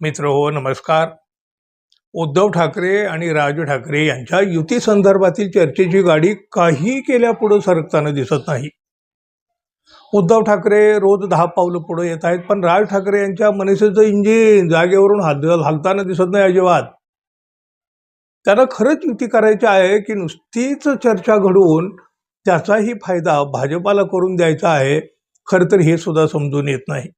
मित्र हो नमस्कार. उद्धव ठाकरे आणि राज ठाकरे यांच्या युती संदर्भातील चर्चेची गाडी काही केल्या पुढं सरकताना दिसत नाही. उद्धव ठाकरे रोज दहा पावलं पुढे येत आहेत पण राज ठाकरे यांच्या मनसेचं इंजिन जागेवरून हाल हालताना दिसत नाही अजिबात. त्यांना खरंच युती करायची आहे की नुसतीच चर्चा घडवून त्याचाही फायदा भाजपाला करून द्यायचा आहे खरं तर हे सुद्धा समजून येत नाही.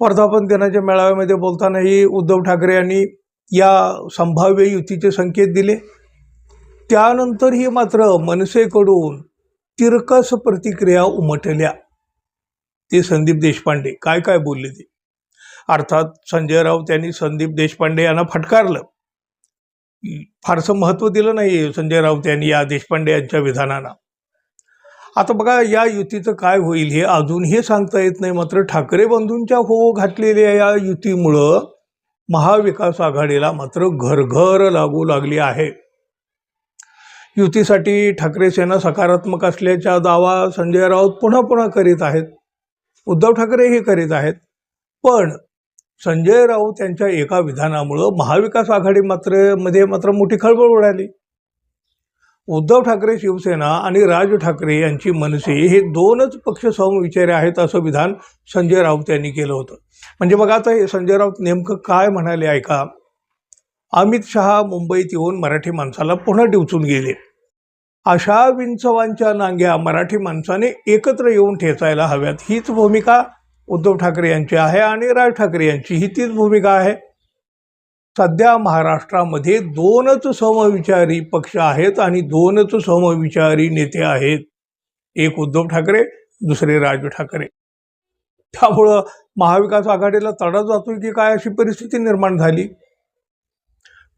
वर्धापन दिनाच्या मेळाव्यामध्ये बोलतानाही उद्धव ठाकरे यांनी या संभाव्य युतीचे संकेत दिले. त्यानंतरही मात्र मनसेकडून तिरकस प्रतिक्रिया उमटल्या. ते संदीप देशपांडे. काय काय बोलले ते? अर्थात संजय राऊत यांनी संदीप देशपांडे यांना फटकारलं. फारसं महत्त्व दिलं नाही संजय राऊत यांनी या देशपांडे यांच्या विधानांना. आता बघा या युतीचं काय होईल हे अजूनही सांगता येत नाही. मात्र ठाकरे बंधूंच्या हो घातलेल्या या युतीमुळं महाविकास आघाडीला मात्र घरघर लागू लागली आहे. युतीसाठी ठाकरे सेना सकारात्मक असल्याचा दावा संजय राऊत पुन्हा पुन्हा करीत आहेत. उद्धव ठाकरेही करीत आहेत. पण संजय राऊत यांच्या एका विधानामुळं महाविकास आघाडी मात्रमध्ये मात्र मोठी खळबळ उडाली. उद्धव ठाकरे शिवसेना आणि राज ठाकरे यांची मनसे हे दोनच पक्ष समविचारी आहेत असं विधान संजय राऊत यांनी केलं होतं. म्हणजे बघा आता हे संजय राऊत नेमकं काय म्हणाले ऐका. अमित शहा मुंबईत येऊन मराठी माणसाला पुन्हा डिवचून गेले. अशा विंचवांच्या नांग्या मराठी माणसाने एकत्र येऊन ठेचायला हव्यात. हीच भूमिका उद्धव ठाकरे यांची आहे आणि राज ठाकरे यांची ही तीच भूमिका आहे. सध्या महाराष्ट्रामध्ये दोनच समविचारी पक्ष आहेत आणि दोनच समविचारी नेते आहेत. एक उद्धव ठाकरे दुसरे राज ठाकरे. त्यामुळं महाविकास आघाडीला तडा जातोय की काय अशी परिस्थिती निर्माण झाली?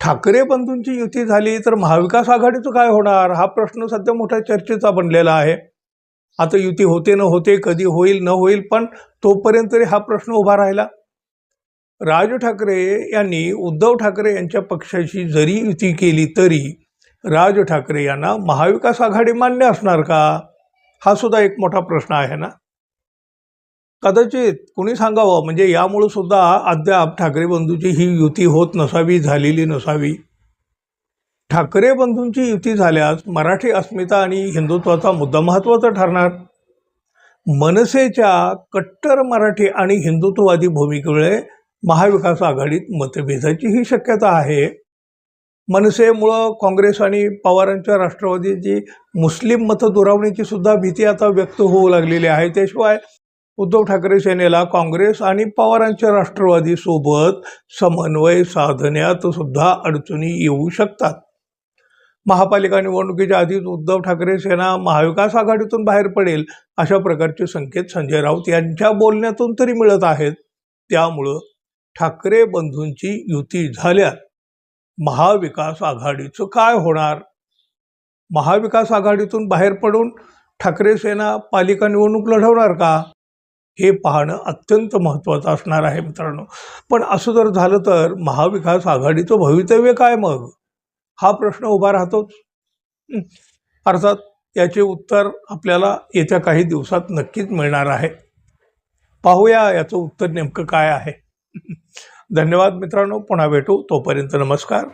ठाकरे बंधूंची युती झाली तर महाविकास आघाडीचं काय होणार? हा प्रश्न सध्या मोठ्या चर्चेचा बनलेला आहे. आता युती होते न होते कधी होईल न होईल पण तोपर्यंत तरी हा प्रश्न उभा राहिला. राज ठाकरे यांनी उद्धव ठाकरे यांच्या पक्षाशी जरी युती केली तरी राज ठाकरे यांना महाविकास आघाडी मान्य असणार का? हा सुद्धा एक मोठा प्रश्न आहे ना? कदाचित कुणी सांगावं? म्हणजे यामुळं सुद्धा अद्याप ठाकरे बंधूची ही युती होत नसावी झालेली नसावी. ठाकरे बंधूंची युती झाल्यास मराठी अस्मिता आणि हिंदुत्वाचा मुद्दा महत्त्वाचा ठरणार. मनसेच्या कट्टर मराठी आणि हिंदुत्ववादी भूमिकेमुळे महाविकास आघाडीत मतभेदाची ही शक्यता आहे. मनसेमुळं काँग्रेस आणि पवारांच्या राष्ट्रवादीची मुस्लिम मतं दुरावण्याची सुद्धा भीती आता व्यक्त होऊ लागलेली आहे. त्याशिवाय उद्धव ठाकरे सेनेला काँग्रेस आणि पवारांच्या राष्ट्रवादीसोबत समन्वय साधण्यात सुद्धा अडचणी येऊ शकतात. महापालिका निवडणुकीच्या आधीच उद्धव ठाकरे सेना महाविकास आघाडीतून बाहेर पडेल अशा प्रकारचे संकेत संजय राऊत यांच्या बोलण्यातून तरी मिळत आहेत. त्यामुळं ठाकरे बंधूंची युती झाल्यास महाविकास आघाडीचं काय होणार? महाविकास आघाडीतून बाहेर पडून ठाकरे सेना पालिका निवडणूक लढवणार का? हे पाहणं अत्यंत महत्त्वाचं असणार आहे मित्रांनो. पण असं जर झालं तर महाविकास आघाडीचं भवितव्य काय मग? हा प्रश्न उभा राहतोच. अर्थात याचे उत्तर आपल्याला येत्या काही दिवसात नक्कीच मिळणार आहे. पाहूया याचं उत्तर नेमकं काय आहे. धन्यवाद मित्रांनो पुन्हा भेटू. तोपर्यंत नमस्कार.